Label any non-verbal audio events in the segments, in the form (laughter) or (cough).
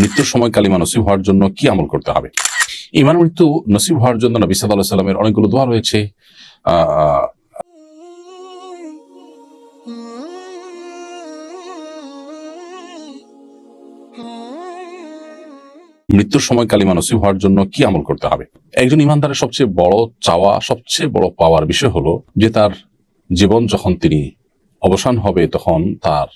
মৃত্যুর সময় কালিমা নসিব হওয়ার জন্য কি আমল করতে হবে? ইমান মৃত্যু নসিব হওয়ার জন্য নবী সাল্লাহ সাল্লামের অনেকগুলো দোয়া রয়েছে। মৃত্যুর সময় কালিমা নসিব হওয়ার জন্য কি আমল করতে হবে? একজন ইমানদারের সবচেয়ে বড় চাওয়া, সবচেয়ে বড় পাওয়ার বিষয় হলো যে তার জীবন যখন তিনি অবসান হবে তখন তার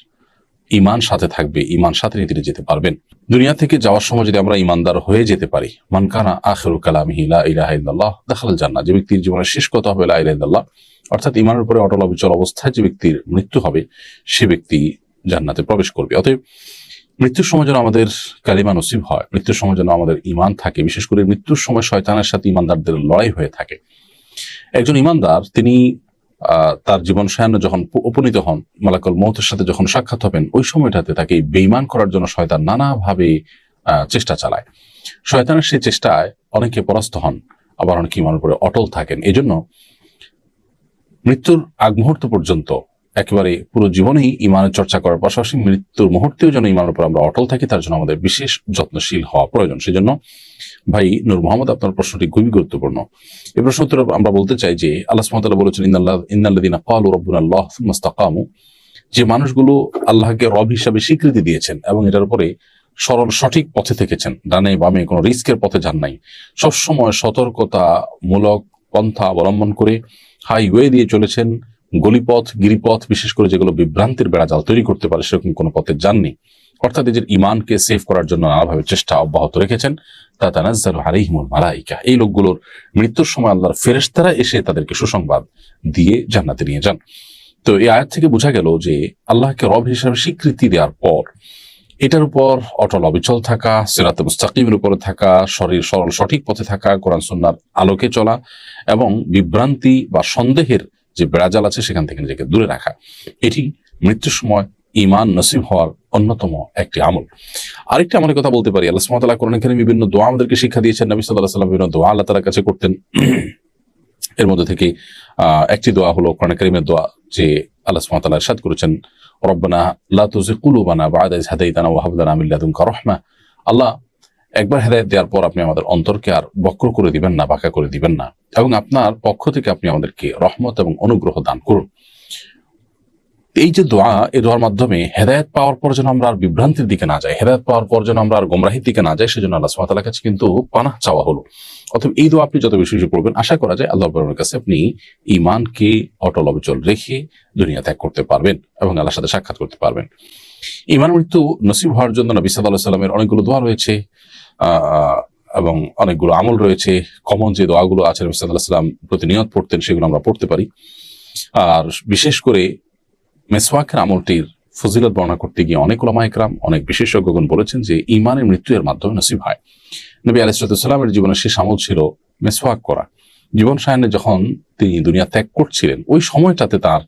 ইমান সাথে থাকবে ইমান সাথে নিয়ে তিনি যেতে পারবেন। দুনিয়া থেকে যাওয়ার সময় যদি আমরা ইমানদার হয়ে যেতে পারি মানকানা আখেরু কালামিহি লা ইলাহা ইল্লাল্লাহ দেখাল জান্নাত যে ব্যক্তির জীবনের শেষ কথা হবে ইলাহা অর্থাৎ ইমানের উপরে অটল অবিচল অবস্থায় যে ব্যক্তির মৃত্যু হবে, সে ব্যক্তি জান্নাতে প্রবেশ করবে। অতএব মৃত্যুর সময় যেন আমাদের কালিমা নসিব হয়, মৃত্যুর সময় যেন আমাদের ইমান থাকে, বিশেষ করে মৃত্যুর সময় শয়তানের সাথে ইমানদারদের লড়াই হয়ে থাকে। একজন ইমানদার তিনি তার জীবন সায়ান্ন যখন উপনীত হন, মালাকল মৌতের সাথে যখন সাক্ষাৎ হবেন, ওই সময়টাতে তাকে বেইমান করার জন্য শয়তান নানাভাবে চেষ্টা চালায়। শয়তানের সেই চেষ্টায় অনেকে পরাস্ত হন, আবার অনেকে ইমানের উপরে অটল থাকেন। এজন্য মৃত্যুর আগ মুহূর্ত পর্যন্ত একেবারে পুরো জীবনেই ইমানের চর্চা করার পাশাপাশি মৃত্যুর মুহূর্তেও যেন ইমানের উপর আমরা অটল থাকি, তার জন্য আমাদের বিশেষ যত্নশীল হওয়া প্রয়োজন। সেজন্য ভাই নূর মোহাম্মদ, আপনার প্রশ্নটি খুবই গুরুত্বপূর্ণ। এই প্রশ্ন উত্তরে আমরা বলতে চাই যে, আল্লাহ বলেছেন সুম্মা যে মানুষগুলো আল্লাহকে রব হিসাবে স্বীকৃতি দিয়েছেন এবং এটার উপরে সরল সঠিক পথে থেকেছেন, ডানে বামে কোনো রিস্কের পথে যান নাই। সবসময় সতর্কতামূলক পন্থা অবলম্বন করে হাইওয়ে দিয়ে চলেছেন, গলিপথ, গিরিপথ, বিশেষ করে যেগুলো বিভ্রান্তির বেড়াজাল তৈরি করতে পারে, সেরকম কোনো পথে যাননি। অর্থাৎ নিজের ইমানকে সেভ করার জন্য নানাভাবে চেষ্টা অব্যাহত রেখেছেন, তা তানাজ্জাল আলাইহিমুল মালাইকা। এই লোকগুলোর মৃত্যুর সময় আল্লাহর ফেরেশতারা এসে তাদেরকে সুসংবাদ দিয়ে জান্নাতে নিয়ে যান। তো এই আয়াত থেকে বোঝা গেল যে আল্লাহকে রব হিসাবে স্বীকৃতি দেওয়ার পর এটার উপর অটল অবিচল থাকা, সিরাতে মুস্তাকিমের উপরে থাকা, শরীর সরল সঠিক পথে থাকা, কোরআন সুন্নার আলোকে চলা এবং বিভ্রান্তি বা সন্দেহের যে বেড়াজাল আছে সেখান থেকে নিজেকে দূরে রাখা। এটি মৃত্যুর সময় ইমান নসিব হওয়ার অন্যতম একটি আমল। আরেকটি আমলের কথা বলতে পারি। আল্লাহ সুবহানাহু কোরআন এখানে বিভিন্ন দোয়া আমাদেরকে শিক্ষা দিয়েছেন। নবী সাল্লাম বিভিন্ন দোয়া আল্লাহ তাআলার কাছে করতেন। এর মধ্যে থেকে একটি দোয়া হলো কোরআন কারীমের দোয়া যে আল্লাহ তাআলা ইরশাদ করেছেন, রব্বানা লা তুযিগ কুলুবানা বা'দা হাদাইতানা আল্লাহ, একবার হেদায়েত দেওয়ার পর আপনি আমাদের অন্তরকে আর বক্র করে দিবেন না, বাঁকা করে দিবেন না। এবং আপনার পক্ষ থেকে আপনি আমাদেরকে রহমত এবং অনুগ্রহ দান করুন। এই যে দোয়া, এই দোয়ার মাধ্যমে হেদায়েত পাওয়ার পর যেন আমরা আর বিভ্রান্তির দিকে না যাই, হেদায়ত পাওয়ার পর যেন আমরা আর গোমরাহির দিকে না যাই, সেজন্য আল্লাহ ওয়া কাছে কিন্তু পানাহ চাওয়া হলো। অতএব এই দোয়া আপনি যত বেশি বেশি পড়বেন, আশা করা যায় আল্লাহ পাকের কাছে আপনি ইমানকে অটল অবিচল রেখে দুনিয়া ত্যাগ করতে পারবেন এবং আল্লাহর সাথে সাক্ষাৎ করতে পারবেন। ইমান মৃত্যু নসিব হওয়ার জন্য নবী আলাইহি সাল্লামের অনেকগুলো দোয়া রয়েছে এবং অনেকগুলো আমল রয়েছে। কমন যে দোয়াগুলো আছে, নবী আলাইহি সাল্লাম প্রতিনিয়ত পড়তেন, সেগুলো আমরা পড়তে পারি। আর বিশেষ করে মেসওয়াকের আমলটির ফজিলত বর্ণনা করতে গিয়ে অনেক ওলামা একরাম অনেক বিশেষজ্ঞগণ বলেছেন যে ইমানের মৃত্যু এর মাধ্যমে নসিব হয়। নবী আলাইসালামের জীবনের শেষ আমল ছিল মেসওয়াক করা। জীবন সায়নে যখন তিনি দুনিয়া ত্যাগ করছিলেন, ওই সময়টাতে তার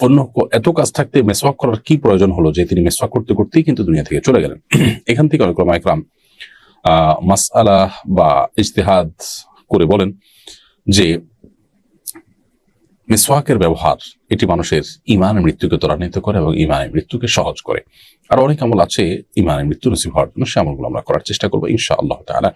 অন্য এত কাজ থাকতে মেসওয়াক করার কি প্রয়োজন হলো যে তিনি মেসওয়াক করতে করতেই কিন্তু দুনিয়া থেকে চলে গেলেন? (clears throat) এখান থেকে অনেক ওলামা একরাম আহ মাসআলা বা ইজতিহাদ করে বলেন যে মিসওয়াকের ব্যবহার, এটি মানুষের ইমান মৃত্যুকে ত্বরান্বিত করে এবং ইমানের মৃত্যুকে সহজ করে। আর অনেক আমল আছে ইমানের মৃত্যু নসিব হওয়ার জন্য, সে আমলগুলো আমরা করার চেষ্টা করব ইনশা আল্লাহ তাআলা।